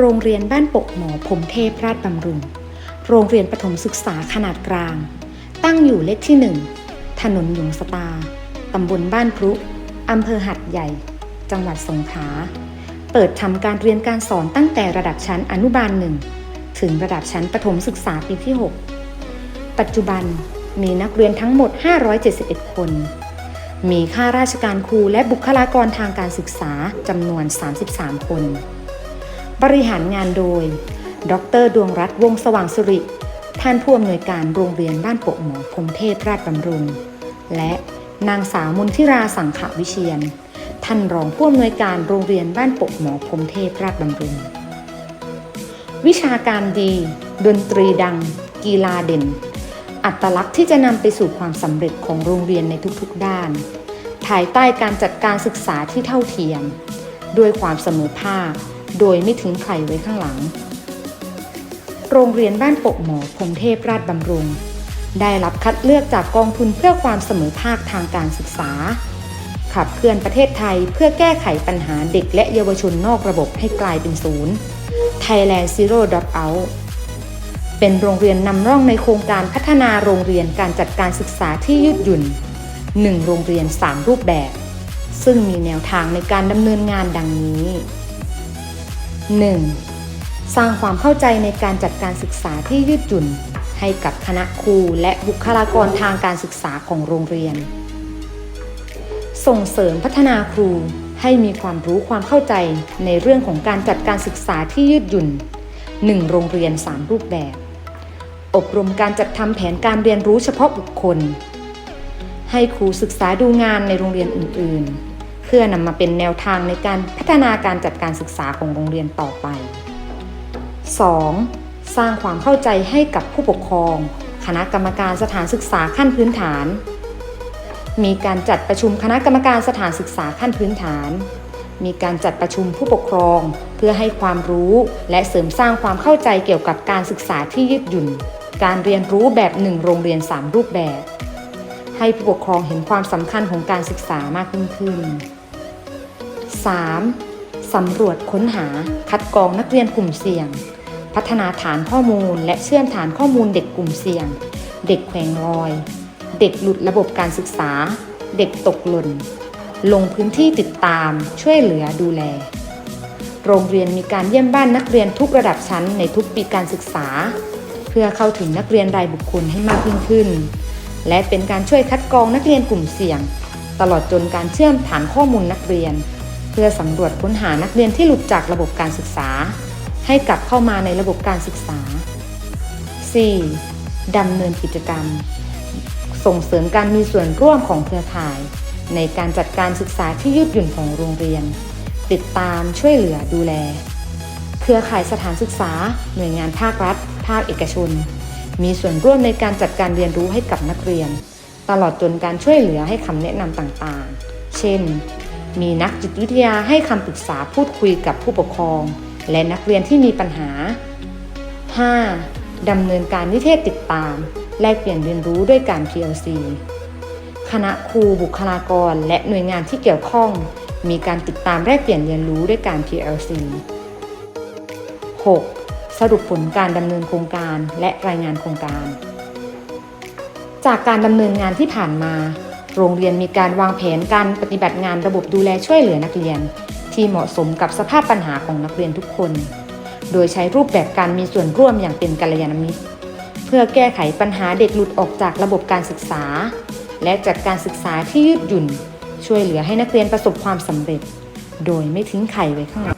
โรงเรียนบ้านปกหมอพรหมเทพราชบำรุง โรงเรียนประถมศึกษาขนาดกลาง ตั้งอยู่เลขที่ 1 ถนนหยงสตา ตำบลบ้านพรุอำเภอหัดใหญ่ จังหวัดสงขลา เปิดทำการเรียนการสอนตั้งแต่ระดับชั้นอนุบาลหนึ่งถึงระดับชั้นประถมศึกษาปีที่ 6 ปัจจุบันมีนักเรียนทั้งหมด 571 คน มีข้าราชการครูและบุคลากรทางการศึกษาจำนวน 33 คน บริหารงานโดย ดรดวงรัตน์วงศสว่างสุริ ท่านผู้อำนวยการโรงเรียนบ้านโปะหมอพรมเทพราชบำรุง และนางสาวมนทิราสังขวิเชียน ท่านรองผู้อำนวยการโรงเรียนบ้านโปะหมอพรมเทพราชบำรุง วิชาการดี ดนตรีดัง กีฬาเด่น อัตลักษณ์ที่จะนำไปสู่ความสำเร็จของโรงเรียนในทุกๆด้าน ภายใต้การจัดการศึกษาที่เท่าเทียม ด้วยความเสมอภาค โดยไม่ทิ้งใครไว้ข้างหลัง โรงเรียนบ้านปกหมอพรหมเทพราชบำรุง ได้รับคัดเลือกจากกองทุนเพื่อความเสมอภาคทางการศึกษา ขับเคลื่อนประเทศไทยเพื่อแก้ไขปัญหาเด็กและเยาวชนนอกระบบให้กลายเป็นศูนย์ Thailand Zero Dropout เป็นโรงเรียนนำร่องในโครงการพัฒนาโรงเรียนการจัดการศึกษาที่ยืดหยุ่น 1 โรงเรียน 3 รูปแบบ ซึ่งมีแนวทางในการดำเนินงานดังนี้ 1. สร้างความเข้าใจในการจัดการศึกษาที่ยืดหยุ่น ให้กับคณะครูและบุคลากรทางการศึกษาของโรงเรียน ส่งเสริมพัฒนาครูให้มีความรู้ความเข้าใจในเรื่องของการจัดการศึกษาที่ยืดหยุ่น 1 โรงเรียน 3 รูปแบบ อบรมการจัดทำแผนการเรียนรู้เฉพาะบุคคล ให้ครูศึกษาดูงานในโรงเรียนอื่นๆ เพื่อนำมาเป็นแนวทางในการพัฒนาการจัดการศึกษาของโรงเรียนต่อไป 2. สร้างความเข้าใจให้กับผู้ปกครอง คณะกรรมการสถานศึกษาขั้นพื้นฐาน มีการจัดประชุมคณะกรรมการสถานศึกษาขั้นพื้นฐาน มีการจัดประชุมผู้ปกครอง เพื่อให้ความรู้และเสริมสร้างความเข้าใจเกี่ยวกับการศึกษาที่ยืดหยุ่น การเรียนรู้แบบหนึ่งโรงเรียน 3 รูปแบบให้ผู้ปกครองเห็นความสำคัญของการศึกษามากยิ่งขึ้น 3. สำรวจค้นหาคัดกรองนักเรียนกลุ่มเสี่ยง พัฒนาฐานข้อมูลและเชื่อมฐานข้อมูลเด็กกลุ่มเสี่ยง เด็กแขวงลอย เด็กหลุดระบบการศึกษา เด็กตกหล่น ลงพื้นที่ติดตามช่วยเหลือดูแล โรงเรียนมีการเยี่ยมบ้านนักเรียนทุกระดับชั้นในทุกปีการศึกษา เพื่อเข้าถึงนักเรียนรายบุคคลให้มากยิ่งขึ้น และเป็นการช่วยคัดกรองนักเรียนกลุ่มเสี่ยง ตลอดจนการเชื่อมฐานข้อมูลนักเรียน พื่อสำรวจค้นหานักเรียนที่หลุดจากระบบการศึกษา ให้กลับเข้ามาในระบบการศึกษา 4. ดำเนินกิจกรรม ส่งเสริมการมีส่วนร่วมของเครือข่าย ในการจัดการศึกษาที่ยืดหยุ่นของโรงเรียน ติดตามช่วยเหลือดูแล เครือข่ายสถานศึกษา หน่วยงานภาครัฐ ภาคเอกชน มีส่วนร่วมในการจัดการเรียนรู้ให้กับนักเรียน ตลอดจนการช่วยเหลือให้คำแนะนำต่างๆ เช่น มีนักจิตวิทยาให้คำปรึกษาพูดคุยกับผู้ปกครอง และนักเรียนที่มีปัญหา 5. ดำเนินการนิเทศติดตาม แลกเปลี่ยนเรียนรู้ด้วยการ PLC คณะครูบุคลากร และหน่วยงานที่เกี่ยวข้อง มีการติดตามแลกเปลี่ยนเรียนรู้ด้วยการ PLC 6. สรุปผลการดำเนินโครงการและรายงานโครงการ จากการดำเนินงานที่ผ่านมา โรงเรียนมีการวางแผนการปฏิบัติงานระบบดูแลช่วยเหลือนักเรียน ที่เหมาะสมกับสภาพปัญหาของนักเรียนทุกคน โดยใช้รูปแบบการมีส่วนร่วมอย่างเป็นกัลยาณมิตร เพื่อแก้ไขปัญหาเด็กหลุดออกจากระบบการศึกษา และจัดการศึกษาที่ยืดหยุ่น ช่วยเหลือให้นักเรียนประสบความสำเร็จ โดยไม่ทิ้งใครไว้ข้างหลัง